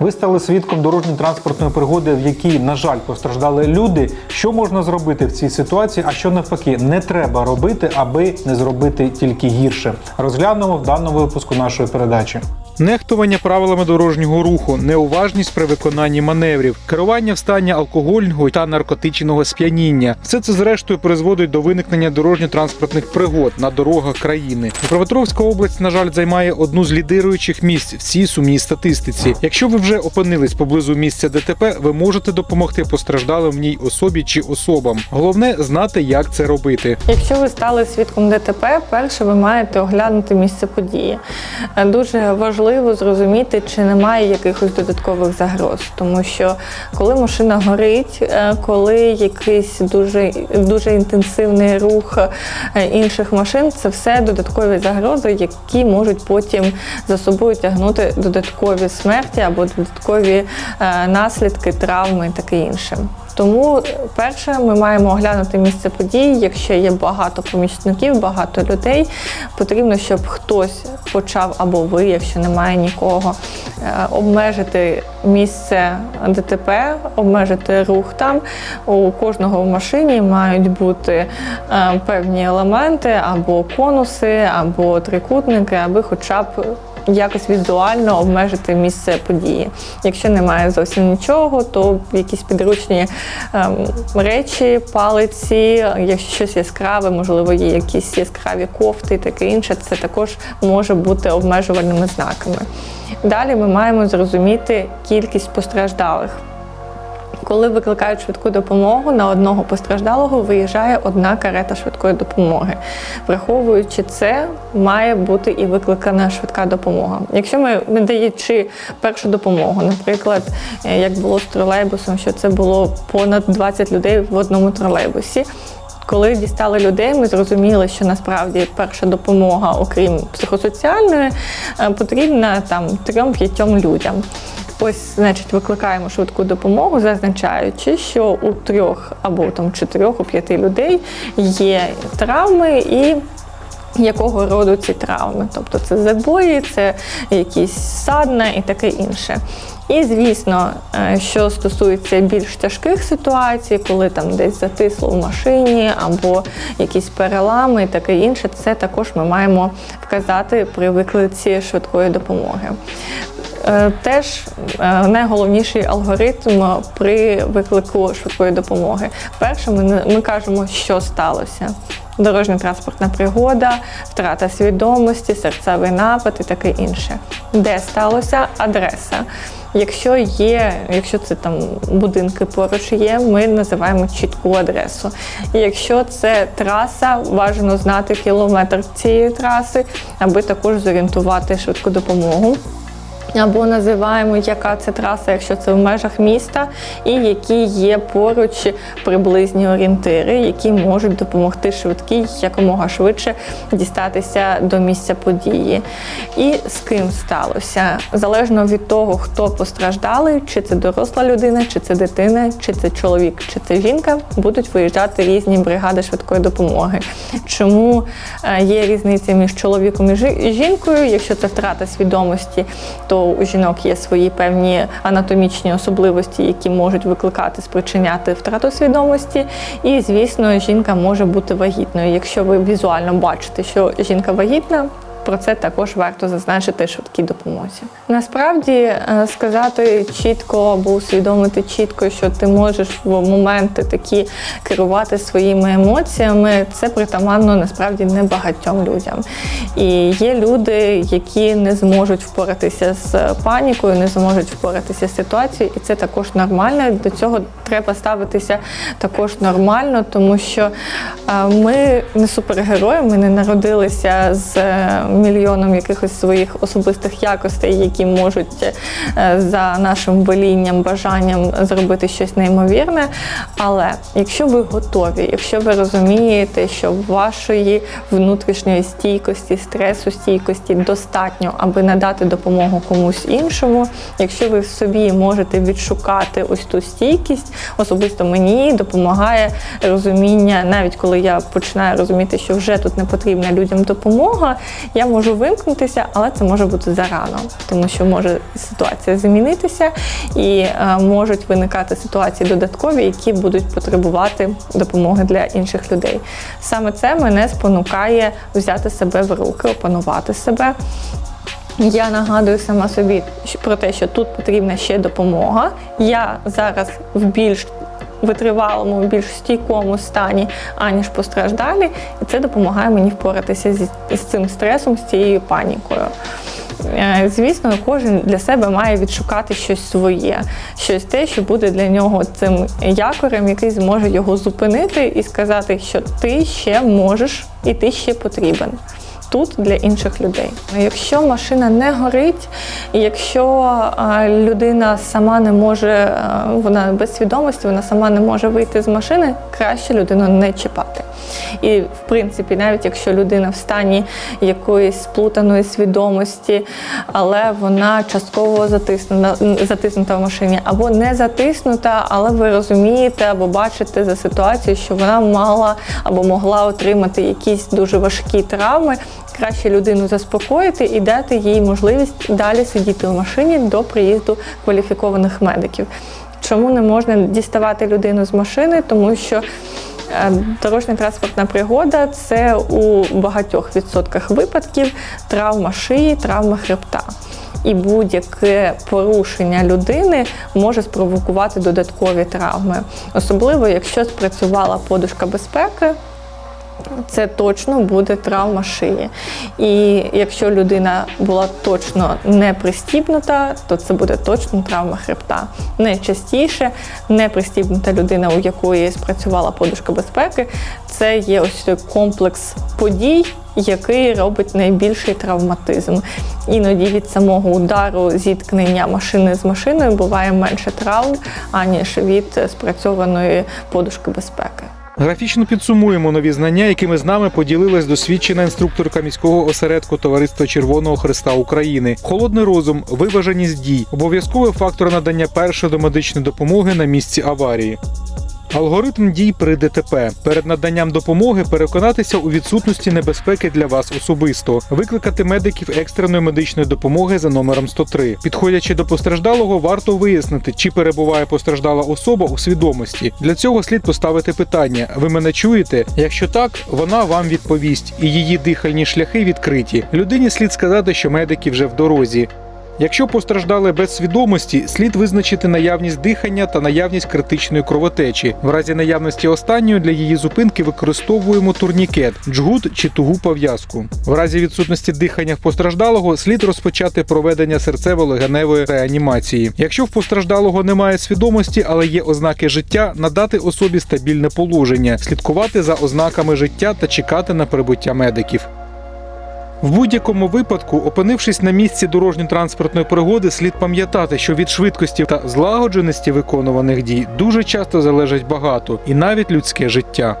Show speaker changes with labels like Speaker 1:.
Speaker 1: Ви стали свідком дорожньо-транспортної пригоди, в якій, на жаль, постраждали люди. Що можна зробити в цій ситуації, а що навпаки не треба робити, аби не зробити тільки гірше. Розглянемо в даному випуску нашої передачі. Нехтування правилами дорожнього руху, неуважність при виконанні маневрів, керування в стані алкогольного та наркотичного сп'яніння. Все це зрештою призводить до виникнення дорожньо-транспортних пригод на дорогах країни. Дніпропетровська область, на жаль, займає одну з лідируючих місць в цій сумній статистиці. Якщо ви вже опинились поблизу місця ДТП, ви можете допомогти постраждалим в ній особі чи особам. Головне знати, як це робити.
Speaker 2: Якщо ви стали свідком ДТП, перше ви маєте оглянути місце події. Дуже важливо зрозуміти, чи немає якихось додаткових загроз, тому що коли машина горить, е, коли якийсь дуже, дуже інтенсивний рух е, інших машин, це все додаткові загрози, які можуть потім за собою тягнути додаткові смерті або додаткові е, наслідки, травми і таке інше. Тому перше, ми маємо оглянути місце події. Якщо є багато помічників, багато людей, потрібно, щоб хтось почав або ви, якщо немає нікого, е, обмежити місце ДТП, обмежити рух там. У кожного в машині мають бути е, певні елементи або конуси, або трикутники, аби хоча б якось візуально обмежити місце події. Якщо немає зовсім нічого, то якісь підручні ем, речі, палиці, якщо щось яскраве, можливо, є якісь яскраві кофти таке інше, це також може бути обмежувальними знаками. Далі ми маємо зрозуміти кількість постраждалих. Коли викликають швидку допомогу, на одного постраждалого виїжджає одна карета швидкої допомоги. Враховуючи це, має бути і викликана швидка допомога. Якщо ми надаючи першу допомогу, наприклад, е, як було з тролейбусом, що це було понад 20 людей в одному тролейбусі. Коли дістали людей, ми зрозуміли, що насправді перша допомога, окрім психосоціальної, е, потрібна там трьом-п'ятьом людям. Ось, значить, викликаємо швидку допомогу, зазначаючи, що у трьох або там чотирьох, у п'яти людей є травми і. Якого роду ці травми? Тобто це забої, це якісь садна і таке інше. І звісно, е, що стосується більш тяжких ситуацій, коли там десь затисло в машині або якісь перелами і таке інше, це також ми маємо вказати при виклиці швидкої допомоги. Е, Теж е, найголовніший алгоритм при виклику швидкої допомоги. Перше, ми, ми кажемо, що сталося. Дорожньо-транспортна пригода, втрата свідомості, серцевий напад і таке інше. Де сталося? Адреса. Якщо є, якщо це там будинки поруч є, ми називаємо чітку адресу. І якщо це траса, бажано знати кілометр цієї траси, аби також зорієнтувати швидку допомогу. Або називаємо, яка це траса, якщо це в межах міста, і які є поруч приблизні орієнтири, які можуть допомогти швидкій якомога швидше дістатися до місця події. І з ким сталося. Залежно від того, хто постраждалий, чи це доросла людина, чи це дитина, чи це чоловік, чи це жінка, будуть виїжджати різні бригади швидкої допомоги. Чому е, є різниця між чоловіком і жінкою? Якщо це втрата свідомості, то у жінок є свої певні анатомічні особливості, які можуть викликати, спричиняти втрату свідомості. І, звісно, жінка може бути вагітною. Якщо ви візуально бачите, що жінка вагітна. Про це також варто зазначити швидкій допомозі. Насправді е, сказати чітко або усвідомити чітко, що ти можеш в моменти такі керувати своїми емоціями, це притаманно насправді не багатьом людям. І є люди, які не зможуть впоратися з панікою, не зможуть впоратися з ситуацією, і це також нормально. До цього треба ставитися також нормально, тому що е, ми не супергерої, ми не народилися з е, мільйоном якихось своїх особистих якостей, які можуть е, за нашим волінням, бажанням зробити щось неймовірне. Але якщо ви готові, якщо ви розумієте, що вашої внутрішньої стійкості, стресу, стійкості достатньо, аби надати допомогу комусь іншому, якщо ви в собі можете відшукати ось ту стійкість, особисто мені допомагає розуміння, навіть коли я починаю розуміти, що вже тут не потрібна людям допомога, я можу вимкнутися, але це може бути зарано, тому що може ситуація змінитися і е, можуть виникати ситуації додаткові, які будуть потребувати допомоги для інших людей. Саме це мене спонукає взяти себе в руки, опанувати себе. Я нагадую сама собі про те, що тут потрібна ще допомога. Я зараз в більш витривалому, більш стійкому стані, аніж постраждалі, і це допомагає мені впоратися зі, з цим стресом, з цією панікою. Е, Звісно, кожен для себе має відшукати щось своє, щось те, що буде для нього цим якорем, який зможе його зупинити і сказати, що ти ще можеш і ти ще потрібен тут для інших людей. Якщо машина не горить, якщо людина сама не може, вона без свідомості, вона сама не може вийти з машини, краще людину не чіпати. І в принципі, навіть якщо людина в стані якоїсь сплутаної свідомості, але вона частково затиснута, затиснута в машині, або не затиснута, але ви розумієте або бачите за ситуацією, що вона мала або могла отримати якісь дуже важкі травми. Краще людину заспокоїти і дати їй можливість далі сидіти в машині до приїзду кваліфікованих медиків. Чому не можна діставати людину з машини? Тому що Е, Дорожня транспортна пригода це у багатьох відсотках випадків травма шиї, травма хребта. І будь-яке порушення людини може спровокувати додаткові травми, особливо якщо спрацювала подушка безпеки. Це точно буде травма шиї. І якщо людина була точно не пристібнута, то це буде точно травма хребта. Найчастіше непристібнута людина, у якої спрацювала подушка безпеки, це є ось той комплекс подій, який робить найбільший травматизм. Іноді від самого удару зіткнення машини з машиною буває менше травм, аніж від спрацьованої подушки безпеки.
Speaker 1: Графічно підсумуємо нові знання, якими з нами поділилась досвідчена інструкторка міського осередку Товариства Червоного Христа України. Холодний розум, виваженість дій, обов'язковий фактор надання першої домедичної допомоги на місці аварії. Алгоритм дій при ДТП перед наданням допомоги переконатися у відсутності небезпеки для вас особисто, викликати медиків екстреної медичної допомоги за номером 103. Підходячи до постраждалого, варто вияснити, чи перебуває постраждала особа у свідомості. Для цього слід поставити питання: ви мене чуєте? Якщо так, вона вам відповість, і її дихальні шляхи відкриті. Людині слід сказати, що медики вже в дорозі. Якщо постраждали без свідомості, слід визначити наявність дихання та наявність критичної кровотечі. В разі наявності останньої для її зупинки використовуємо турнікет, джгут чи тугу пов'язку. В разі відсутності дихання в постраждалого слід розпочати проведення серцево-легеневої реанімації. Якщо в постраждалого немає свідомості, але є ознаки життя, надати особі стабільне положення, слідкувати за ознаками життя та чекати на прибуття медиків. В будь-якому випадку, опинившись на місці дорожньо-транспортної пригоди, слід пам'ятати, що від швидкості та злагодженості виконуваних дій дуже часто залежить багато, і навіть людське життя.